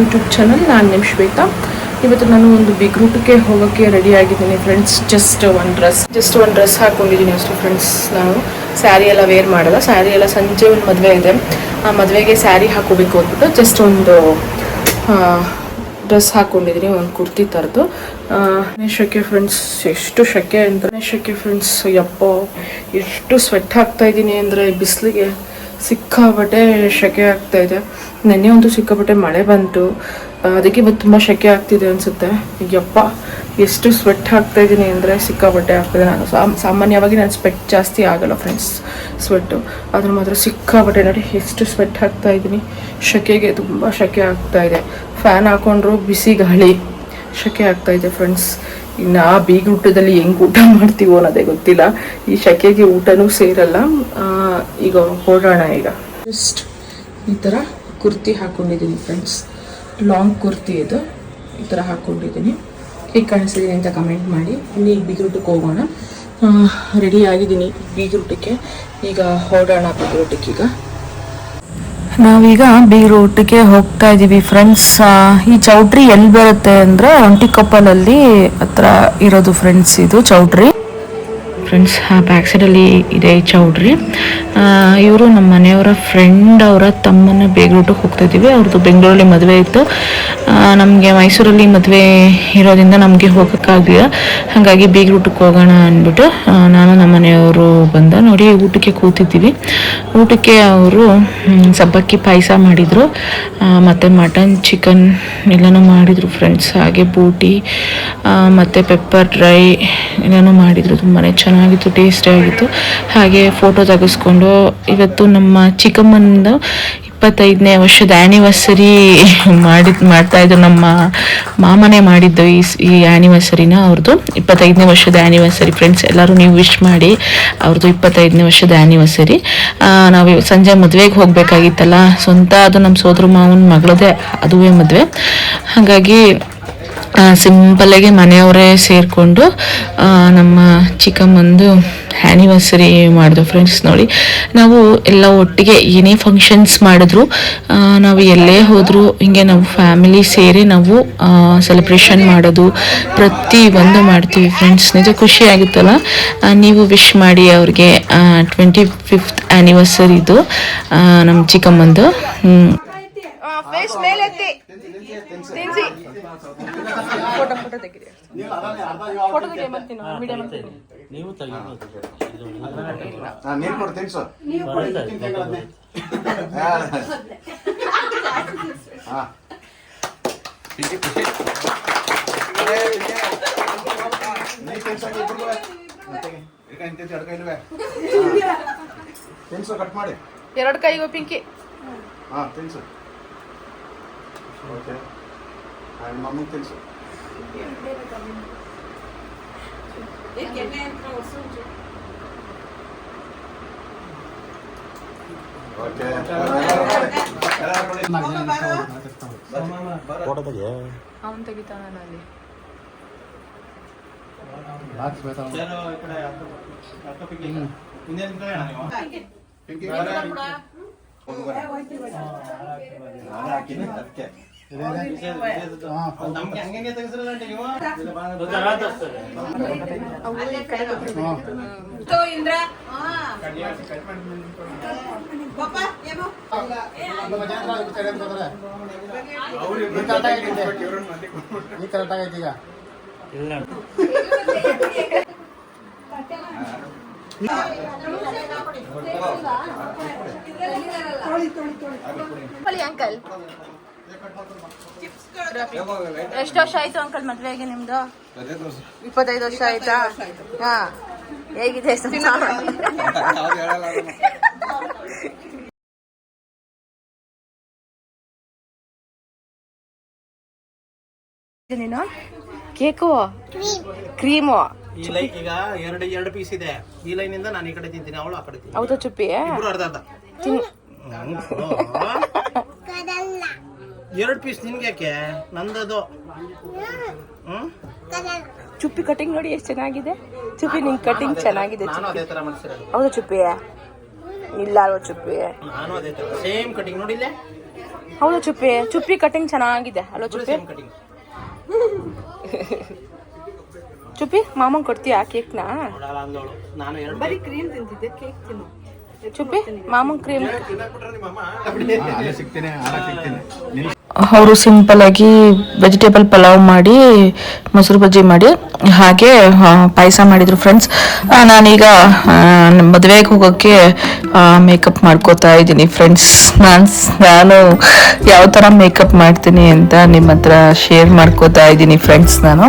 YouTube channel ನಾನು ನಿಮ್ಮ ಶ್ವೇತಾ. ಇವತ್ತು ನಾನು ಒಂದು ಬಿಗ್ ರೂಟಕ್ಕೆ ಹೋಗೋಕ್ಕೆ ರೆಡಿ ಆಗಿದ್ದೀನಿ friends just one dress just ಒಂದು ಡ್ರೆಸ್ ಹಾಕೊಂಡಿದ್ದೀನಿ ಅಷ್ಟು ಫ್ರೆಂಡ್ಸ್ ನಾನು. ಸ್ಯಾರಿ ಎಲ್ಲ ವೇರ್ ಮಾಡಲ್ಲ ಸ್ಯಾರಿ ಎಲ್ಲ ಸಂಜೆ ಒಂದು ಮದುವೆ ಇದೆ. ಆ ಮದುವೆಗೆ ಸ್ಯಾರಿ ಹಾಕೋಬೇಕು ಅಂದ್ಬಿಟ್ಟು ಜಸ್ಟ್ ಒಂದು ಡ್ರೆಸ್ ಹಾಕೊಂಡಿದ್ದೀನಿ ಒಂದು ಕುರ್ತಿ ಥರದ್ದು ಶೆಕೆ ಫ್ರೆಂಡ್ಸ್ ಎಷ್ಟು ಶೆಕೆ ಅಂದರೆ ಗಣೇಶಕ್ಕೆ ಫ್ರೆಂಡ್ಸ್ ಯಪ್ಪ, ಎಷ್ಟು ಸ್ವೆಟ್ ಹಾಕ್ತಾ ಇದ್ದೀನಿ ಅಂದರೆ ಬಿಸಿಲಿಗೆ. ಸಿಕ್ಕಾಪಟ್ಟೆ ಶೆಕೆ ಆಗ್ತಾ ಇದೆ. ನೆನ್ನೆ ಒಂದು ಸಿಕ್ಕಾಪಟ್ಟೆ ಮಳೆ ಬಂತು. ಅದಕ್ಕೆ ಇವತ್ತು ತುಂಬ ಶೆಕೆ ಆಗ್ತಿದೆ ಅನಿಸುತ್ತೆ. ಯಪ್ಪ, ಎಷ್ಟು ಸ್ವೆಟ್ ಹಾಕ್ತಾ ಇದ್ದೀನಿ ಅಂದರೆ ಸಿಕ್ಕಾಪಟ್ಟೆ ಆಗ್ತಿದೆ ನಾನು. ಸಾಮ್ ಸಾಮಾನ್ಯವಾಗಿ ನಾನು ಸ್ವೆಟ್ ಜಾಸ್ತಿ ಆಗಲ್ಲ ಫ್ರೆಂಡ್ಸ್ ಸ್ವೆಟ್ಟು ಅದ್ರ ಮಾತ್ರ ಸಿಕ್ಕಾಪಟ್ಟೆ ನೋಡಿ ಎಷ್ಟು ಸ್ವೆಟ್ ಹಾಕ್ತಾ ಇದ್ದೀನಿ ಶೆಕೆಗೆ ತುಂಬ ಶೆಕೆ ಆಗ್ತಾ ಇದೆ. ಫ್ಯಾನ್ ಹಾಕೊಂಡ್ರು ಬಿಸಿ ಗಾಳಿ. ಶೆಕೆ ಆಗ್ತಾ ಇದೆ ಫ್ರೆಂಡ್ಸ್ ಇನ್ನು ಆ ಬೀಗ ಊಟದಲ್ಲಿ ಹೆಂಗೆ ಊಟ ಮಾಡ್ತೀವೋ ಅನ್ನೋದೇ ಗೊತ್ತಿಲ್ಲ. ಈ ಶಕೆಗೆ ಊಟನೂ ಸೇರಲ್ಲ. ಈಗ ಹೊರಡೋಣ ಈಗ. ಜಸ್ಟ್ ಈ ಥರ ಕುರ್ತಿ ಹಾಕೊಂಡಿದ್ದೀನಿ ಫ್ರೆಂಡ್ಸ್ ಲಾಂಗ್ ಕುರ್ತಿ ಇದು. ಈ ಥರ ಹಾಕೊಂಡಿದ್ದೀನಿ. ಹೇಗೆ ಕಾಣಿಸ್ತಿದ್ದೀನಿ ಅಂತ ಕಮೆಂಟ್ ಮಾಡಿ. ಇಲ್ಲಿ ಬೀಗ್ರೂಟಕ್ಕೆ ಹೋಗೋಣ. ರೆಡಿ ಆಗಿದ್ದೀನಿ ಬೀಗ್ರೂಟಕ್ಕೆ ಈಗ ಹೊರಡೋಣ ಈಗ. ನಾವೀಗ ಬಿ ರೂಟ್ಗೆ ಹೋಗ್ತಾ ಇದ್ದೀವಿ ಫ್ರೆಂಡ್ಸ್ ಈ ಚೌಟ್ರಿ ಎಲ್ಲಿ ಬರುತ್ತೆ ಅಂದ್ರೆ ಒಂಟಿಕೊಪ್ಪಲಲ್ಲಿ ಹತ್ರ ಇರೋದು ಫ್ರೆಂಡ್ಸ್ ಇದು ಚೌಟ್ರಿ. ಫ್ರೆಂಡ್ಸ್ ಆ ಬ್ಯಾಕ್ ಸೈಡಲ್ಲಿ ಇದೆ ಚೌಡ್ರಿ. ಇವರು ನಮ್ಮ ಮನೆಯವರ ಫ್ರೆಂಡ್ ಅವರ ತಮ್ಮನ ಬೇಗರೂಟಕ್ಕೆ ಹೋಗ್ತಾ ಇದ್ದೀವಿ. ಅವ್ರದ್ದು ಬೆಂಗಳೂರಲ್ಲಿ ಮದುವೆ ಇತ್ತು. ನಮಗೆ ಮೈಸೂರಲ್ಲಿ ಮದುವೆ ಇರೋದ್ರಿಂದ ನಮಗೆ ಹೋಗೋಕ್ಕಾಗಲಿಲ್ಲ ಹಾಗಾಗಿ ಬೇಗ ಊಟಕ್ಕೆ ಹೋಗೋಣ ಅಂದ್ಬಿಟ್ಟು ನಾನು ನಮ್ಮ ಮನೆಯವರು ಬಂದ ನೋಡಿ ಊಟಕ್ಕೆ ಕೂತಿದ್ದೀವಿ. ಊಟಕ್ಕೆ ಅವರು ಸಬ್ಬಕ್ಕಿ ಪಾಯಸ ಮಾಡಿದರು. ಮತ್ತು ಮಟನ್ ಚಿಕನ್ ಎಲ್ಲನೂ ಮಾಡಿದರು ಫ್ರೆಂಡ್ಸ್ ಹಾಗೆ ಬೂಟಿ ಮತ್ತು ಪೆಪ್ಪರ್ ಡ್ರೈ ಎಲ್ಲನೂ ಮಾಡಿದರು. ತುಂಬಾ ಚೆನ್ನಾಗಿತ್ತು ಟೇಸ್ಟಿ ಆಗಿತ್ತು. ಹಾಗೆ ಫೋಟೋ ತೆಗೆಸ್ಕೊಂಡು ಇವತ್ತು ನಮ್ಮ ಚಿಕ್ಕಮ್ಮನ ಇಪ್ಪತ್ತೈದನೇ ವರ್ಷದ ಆ್ಯನಿವರ್ಸರಿ ಮಾಡಿ ಮಾಡ್ತಾ ಇದ್ರು ನಮ್ಮ ಮಾಮನೇ ಮಾಡಿದ್ದು ಈ ಈ ಆ್ಯನಿವರ್ಸರಿನ ಅವ್ರದ್ದು ಇಪ್ಪತ್ತೈದನೇ ವರ್ಷದ ಆ್ಯನಿವರ್ಸರಿ ಫ್ರೆಂಡ್ಸ್ ಎಲ್ಲರೂ ನೀವು ವಿಶ್ ಮಾಡಿ ಅವ್ರದ್ದು ಇಪ್ಪತ್ತೈದನೇ ವರ್ಷದ ಆ್ಯನಿವರ್ಸರಿ ನಾವು ಸಂಜೆ ಮದುವೆಗೆ ಹೋಗಬೇಕಾಗಿತ್ತಲ್ಲ, ಸ್ವಂತ ಅದು ನಮ್ಮ ಸೋದರ ಮಾವನ ಮಗಳದೇ, ಅದುವೇ ಮದುವೆ. ಹಾಗಾಗಿ ಸಿಂಪಲ್ಲಾಗಿ ಮನೆಯವರೇ ಸೇರಿಕೊಂಡು ನಮ್ಮ ಚಿಕ್ಕಮ್ಮಂದು ಆ್ಯನಿವರ್ಸರಿ ಮಾಡಿದ್ರು ಫ್ರೆಂಡ್ಸ್ ನೋಡಿ. ನಾವು ಎಲ್ಲ ಒಟ್ಟಿಗೆ ಏನೇ ಫಂಕ್ಷನ್ಸ್ ಮಾಡಿದ್ರು ನಾವು ಎಲ್ಲೇ ಹೋದರೂ, ಹಿಂಗೆ ನಾವು ಫ್ಯಾಮಿಲಿ ಸೇರಿ ನಾವು ಸೆಲೆಬ್ರೇಷನ್ ಮಾಡೋದು, ಪ್ರತಿ ಒಂದು ಮಾಡ್ತೀವಿ ಫ್ರೆಂಡ್ಸ್ ನಿಜ ಖುಷಿ ಆಗುತ್ತಲ್ಲ? ನೀವು ವಿಶ್ ಮಾಡಿ ಅವ್ರಿಗೆ ಟ್ವೆಂಟಿ ಫಿಫ್ತ್ ಆ್ಯನಿವರ್ಸರಿದು ನಮ್ಮ ಚಿಕ್ಕಮ್ಮಂದು. ಫೋಟೋ ಫೋಟೋ ತೆಗಿರಿ. ಫೋಟೋ ತೆಗಿ ನೀವು ತೆಗಿಬೋದು. ಹಾ, ನೀರ್ ಕೊಡ್ತೀನಿ ಸರ್. ಹಾ. ತಿನ್ಸು ಕಟ್ ಮಾಡಿ. ಎರಡು ಕೈಗೂ ಪಿಂಕಿ. ಹಾ ತಿನ್ಸು. ಓಕೆ. ಮಮ್ಮಿಗೆ ತಿನ್ಸು ಓಕೆ ಫೋಟೋ ತೆಗಿ ಅವನ್ ತೆಗಿತಾನ ಅಲ್ಲಿ ಹಾಕಿನಿ ಅದಕ್ಕೆ ಈ ಕರೆಕ್ಟ್ ಆಗೈತಿ ಈಗ ಇಲ್ಲ ಅಂಕಲ್ ಎಷ್ಟು ವರ್ಷ ಆಯ್ತು ಅಂಕಲ್ ಮದ್ವೆಗೆ ನಿಮ್ದು? ಇಪ್ಪತ್ತೈದು ವರ್ಷ ಆಯ್ತಾ? ಹಾ. ಹೇಗಿದೆ ಸಂಸಾರ? ನೀನು? ಕೇಕು? ಕ್ರೀಮು? ಈ ಲೈನ್ ಈಗ ಎರಡು ಎರಡು ಪೀಸ್ ಇದೆ. ಈ ಲೈನ್ ಇಂದ ನಾನು ಈ ಕಡೆ ತಿಂತೀನಿ ಅವಳು ಆ ಕಡೆ ತಿಂತೀನಿ. ಹೌದಾ ಚುಪ್ಪಿ? ಇಬ್ರು ಅರ್ಧ ಅರ್ಧ. ಕೊಡು. ಎರಡು ಪೀಸ್ ನಿನ್ಗೆ ನಂದದು. ಹ್ಮ್? ಚುಪ್ಪಿ ಕಟಿಂಗ್ ನೋಡಿ ಎಷ್ಟು ಚೆನ್ನಾಗಿದೆ. ಚುಪ್ಪಿ ನಿನ್ ಕಟಿಂಗ್ ಚೆನ್ನಾಗಿದೆ ನಾನು ಚುಪ್ಪಿ. ಅದೇ ತರ ಮಾಡ್ಸಿರೋದು. ಹೌದಾ ಚುಪ್ಪಿ. ಇಲ್ಲ ಅಲ್ವಾ ಚುಪ್ಪಿ? ನಾನು ಅದೇ ತರ ಸೇಮ್ ಕಟಿಂಗ್ ನೋಡಿಲ್ಲ ಹೌದು ಚುಪ್ಪಿ. ಚುಪ್ಪಿ ಕಟಿಂಗ್ ಚೆನ್ನಾಗಿದೆ. ಅಲ್ವಾ ಚುಪ್ಪಿ? ಕಟಿಂಗ್ ಚುಪ್ಪಿ ಮಾಮಂಗ್ ಕೊಡ್ತೀಯಾ ಕೇಕ್ನ ನೋಡಲ್ಲ ಅಂದೋಳು ನಾನು ಎರಡು ಚುಪ್ಪಿ ಮಾಮಂಗ್ ಕ್ರೀಮ್ ಅಲ್ಲೇ ಸಿಗ್ತೀನಿ ಆಡಕ್ಕೆ ಸಿಗ್ತೀನಿ. ನಿನ್ ಅವರು ಸಿಂಪಲ್ ಆಗಿ ವೆಜಿಟೇಬಲ್ ಪಲಾವ್ ಮಾಡಿ, ಮೊಸರು ಬಜ್ಜಿ ಮಾಡಿ, ಹಾಗೆ ಪಾಯಸ ಮಾಡಿದ್ರು ಫ್ರೆಂಡ್ಸ್ ನಾನೀಗ ಮದುವೆಗೆ ಹೋಗೋಕ್ಕೆ ಮೇಕಪ್ ಮಾಡ್ಕೋತಾ ಇದ್ದೀನಿ ಫ್ರೆಂಡ್ಸ್ ನಾನು ನಾನು ಯಾವ ಥರ ಮೇಕಪ್ ಮಾಡ್ತೀನಿ ಅಂತ ನಿಮ್ಮ ಹತ್ರ ಶೇರ್ ಮಾಡ್ಕೋತಾ ಇದ್ದೀನಿ ಫ್ರೆಂಡ್ಸ್ ನಾನು.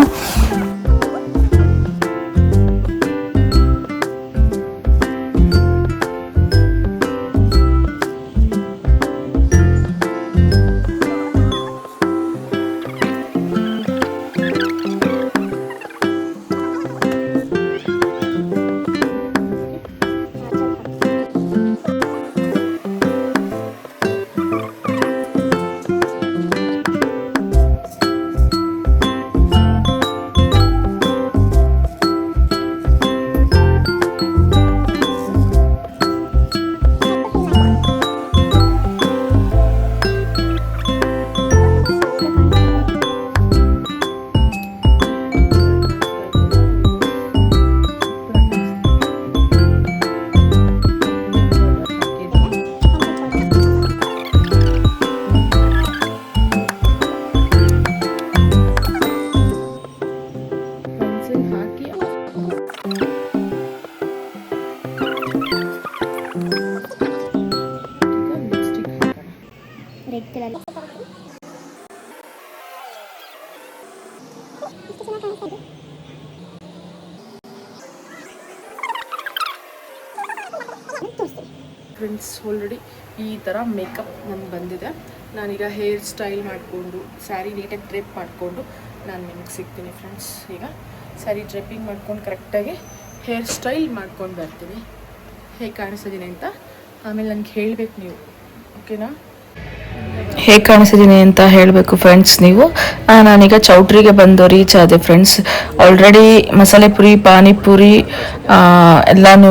ಫ್ರೆಂಡ್ಸ್ ಆಲ್ರೆಡಿ ಈ ಥರ ಮೇಕಪ್ ನನಗೆ ಬಂದಿದೆ. ನಾನೀಗ ಹೇರ್ ಸ್ಟೈಲ್ ಮಾಡಿಕೊಂಡು ಸ್ಯಾರಿ ನೀಟಾಗಿ ಡ್ರೆಪ್ ಮಾಡಿಕೊಂಡು ನಾನು ನಿಮಗೆ ಸಿಗ್ತೀನಿ ಫ್ರೆಂಡ್ಸ್ ಈಗ ಸ್ಯಾರಿ ಡ್ರೆಪ್ಪಿಂಗ್ ಮಾಡ್ಕೊಂಡು ಕರೆಕ್ಟಾಗಿ ಹೇರ್ ಸ್ಟೈಲ್ ಮಾಡ್ಕೊಂಡು ಬರ್ತೀನಿ. ಹೇಗೆ ಕಾಣಿಸ್ತಿದ್ದೀನಿ ಅಂತ ಆಮೇಲೆ ನನಗೆ ಹೇಳಬೇಕು ನೀವು. ಓಕೆನಾ ಹೇಗೆ ಕಾಣಿಸಿದ್ದೀನಿ ಅಂತ ಹೇಳಬೇಕು ಫ್ರೆಂಡ್ಸ್ ನೀವು. ನಾನೀಗ ಚೌಟ್ರಿಗೆ ಬಂದು ರೀಚ್ ಆದೆ ಫ್ರೆಂಡ್ಸ್ ಆಲ್ರೆಡಿ ಮಸಾಲೆ ಪುರಿ, ಪಾನಿಪುರಿ ಎಲ್ಲನೂ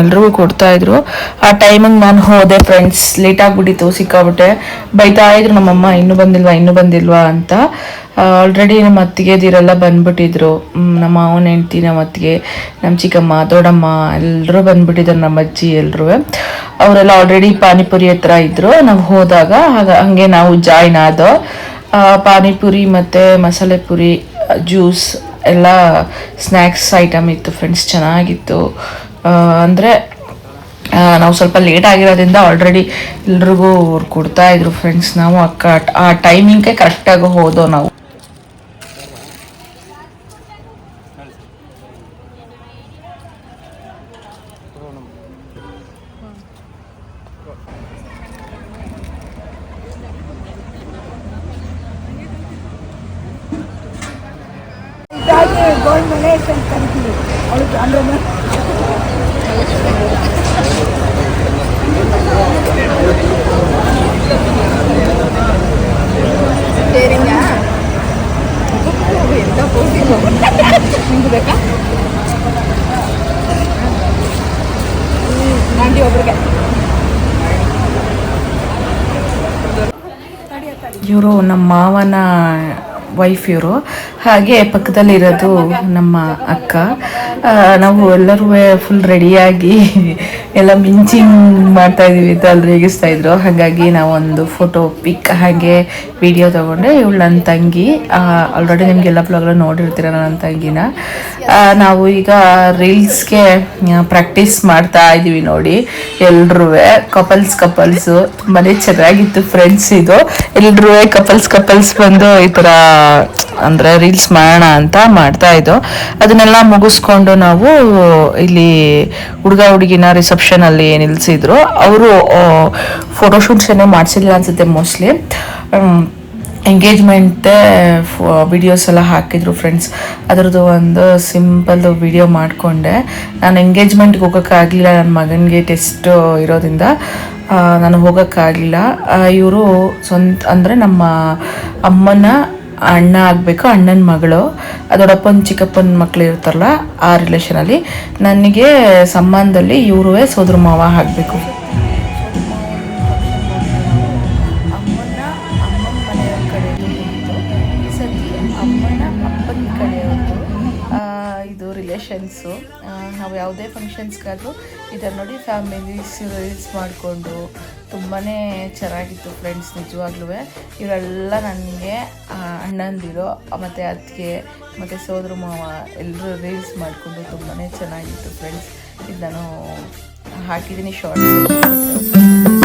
ಎಲ್ರಿಗೂ ಕೊಡ್ತಾ ಇದ್ರು. ಆ ಟೈಮಿಗೆ ನಾನು ಹೋದೆ ಫ್ರೆಂಡ್ಸ್ ಲೇಟ್ ಆಗಿಬಿಟ್ಟಿತ್ತು, ಸಿಕ್ಕಾಬಿಟ್ಟೆ. ಬೈತಾ ಇದ್ರು ನಮ್ಮಮ್ಮ, ಇನ್ನೂ ಬಂದಿಲ್ವಾ ಇನ್ನೂ ಬಂದಿಲ್ವಾ ಅಂತ. ಆಲ್ರೆಡಿ ನಮ್ಮ ಅತ್ತಿಗೆದಿರೆಲ್ಲ ಬಂದ್ಬಿಟ್ಟಿದ್ರು. ನಮ್ಮ ಮಾವನ ಹೆಂಡ್ತಿ, ನಮ್ಮ ಅತ್ತಿಗೆ, ನಮ್ಮ ಚಿಕ್ಕಮ್ಮ, ದೊಡ್ಡಮ್ಮ ಎಲ್ಲರೂ ಬಂದ್ಬಿಟ್ಟಿದ್ರು, ನಮ್ಮ ಅಜ್ಜಿ ಎಲ್ಲರೂ ಅವರೆಲ್ಲ ಆಲ್ರೆಡಿ ಪಾನಿಪುರಿ ಹತ್ರ ಇದ್ರು. ನಾವು ಹೋದಾಗ ಹಾಗ, ಹಂಗೆ ನಾವು ಜಾಯ್ನ್ ಆದೋ ಪಾನಿಪುರಿ ಮತ್ತು ಮಸಾಲೆ ಪುರಿ ಜ್ಯೂಸ್ ಎಲ್ಲ ಸ್ನ್ಯಾಕ್ಸ್ ಐಟಮ್ ಇತ್ತು ಫ್ರೆಂಡ್ಸ್ ಚೆನ್ನಾಗಿತ್ತು. ಅಂದರೆ ನಾವು ಸ್ವಲ್ಪ ಲೇಟ್ ಆಗಿರೋದ್ರಿಂದ ಆಲ್ರೆಡಿ ಎಲ್ರಿಗೂ ಅವ್ರು ಕೊಡ್ತಾ ಇದ್ರು ಫ್ರೆಂಡ್ಸ್ ನಾವು ಆ ಟೈಮಿಂಗ್ಗೆ ಕರೆಕ್ಟಾಗಿ ಹೋದೋ ನಾವು. அவளுக்கு அந்த ಇವರು ನಮ್ಮ ಮಾವನ ವೈಫ್ ಇವರು. ಹಾಗೆ ಪಕ್ಕದಲ್ಲಿರೋದು ನಮ್ಮ ಅಕ್ಕ. ನಾವು ಎಲ್ಲರೂ ಫುಲ್ ರೆಡಿಯಾಗಿ ಎಲ್ಲ ಮಿಂಚಿಂಗ್ ಮಾಡ್ತಾ ಇದೀವಿ ಅಂತ ಅಲ್ಲಿ ರೇಗಿಸ್ತಾ ಇದ್ರು. ಹಾಗಾಗಿ ನಾವೊಂದು ಫೋಟೋ ಪಿಕ್ ಹಾಗೆ ವಿಡಿಯೋ ತೊಗೊಂಡೆ. ಇವಳು ನನ್ನ ತಂಗಿ. ಆಲ್ರೆಡಿ ನಿಮಗೆಲ್ಲ ಬ್ಲಾಗ್ಲ ನೋಡಿರ್ತೀರ ನನ್ನ ತಂಗಿನ. ನಾವು ಈಗ ರೀಲ್ಸ್ಗೆ ಪ್ರಾಕ್ಟೀಸ್ ಮಾಡ್ತಾ ಇದ್ದೀವಿ ನೋಡಿ. ಎಲ್ರೂ ಕಪಲ್ಸ್ ಕಪಲ್ಸು ತುಂಬಾನೇ ಚೆನ್ನಾಗಿತ್ತು ಫ್ರೆಂಡ್ಸ್ ಇದು. ಎಲ್ರೂ ಕಪಲ್ಸ್ ಕಪಲ್ಸ್ ಬಂದು ಈ ಥರ, ಅಂದರೆ ರೀಲ್ಸ್ ಮಾಡೋಣ ಅಂತ ಮಾಡ್ತಾ ಇದ್ದೋ. ಅದನ್ನೆಲ್ಲ ಮುಗಿಸ್ಕೊಂಡು ನಾವು ಇಲ್ಲಿ ಹುಡುಗ, ಹುಡುಗಿನ ರಿಸೆಪ್ಷನಲ್ಲಿ ಅಲ್ಲಿ ನಿಲ್ಸಿದ್ರು. ಅವರು ಫೋಟೋಶೂಟ್ಸ್ ಏನೋ ಮಾಡಿಸಿಲ್ಲ ಅನ್ಸುತ್ತೆ ಮೋಸ್ಟ್ಲಿ ಎಂಗೇಜ್ಮೆಂಟ್ ವಿಡಿಯೋಸ್ ಎಲ್ಲ ಹಾಕಿದ್ರು ಫ್ರೆಂಡ್ಸ್ ಅದರದ್ದು ಒಂದು ಸಿಂಪಲ್ ವಿಡಿಯೋ ಮಾಡಿಕೊಂಡೆ. ನಾನು ಎಂಗೇಜ್ಮೆಂಟ್ಗೆ ಹೋಗೋಕ್ಕಾಗಲಿಲ್ಲ ನನ್ನ ಮಗನಿಗೆ ಟೆಸ್ಟ್ ಇರೋದ್ರಿಂದ. ನಾನು ಹೋಗೋಕ್ಕಾಗಲಿಲ್ಲ ಇವರು ಸ್ವಂತ, ಅಂದರೆ ನಮ್ಮ ಅಮ್ಮನ ಅಣ್ಣ ಆಗಬೇಕು, ಅಣ್ಣನ ಮಗಳು. ದೊಡ್ಡಪ್ಪನ ಚಿಕ್ಕಪ್ಪನ ಮಕ್ಕಳು ಇರ್ತಾರಲ್ಲ, ಆ ರಿಲೇಷನಲ್ಲಿ ನನಗೆ ಸಂಬಂಧದಲ್ಲಿ ಇವರು ಸೋದರ ಮಾವ ಆಗಬೇಕು. ಯಾವುದೇ ಫಂಕ್ಷನ್ಸ್ಗಾದರೂ ಇದನ್ನು ನೋಡಿ ಫ್ಯಾಮಿಲೀಸ್ ರೀಲ್ಸ್ ಮಾಡಿಕೊಂಡು ತುಂಬಾ ಚೆನ್ನಾಗಿತ್ತು ಫ್ರೆಂಡ್ಸ್ ನಿಜವಾಗ್ಲೂ ಇವರೆಲ್ಲ ನನಗೆ ಅಣ್ಣಂದಿರು, ಮತ್ತು ಅತ್ತಿಗೆ, ಮತ್ತು ಸೋದರ ಮಾವ ಎಲ್ಲರೂ ರೀಲ್ಸ್ ಮಾಡಿಕೊಂಡು ತುಂಬಾ ಚೆನ್ನಾಗಿತ್ತು ಫ್ರೆಂಡ್ಸ್ ಇದು ನಾನು ಹಾಕಿದ್ದೀನಿ ಶಾರ್ಟ್ಸ್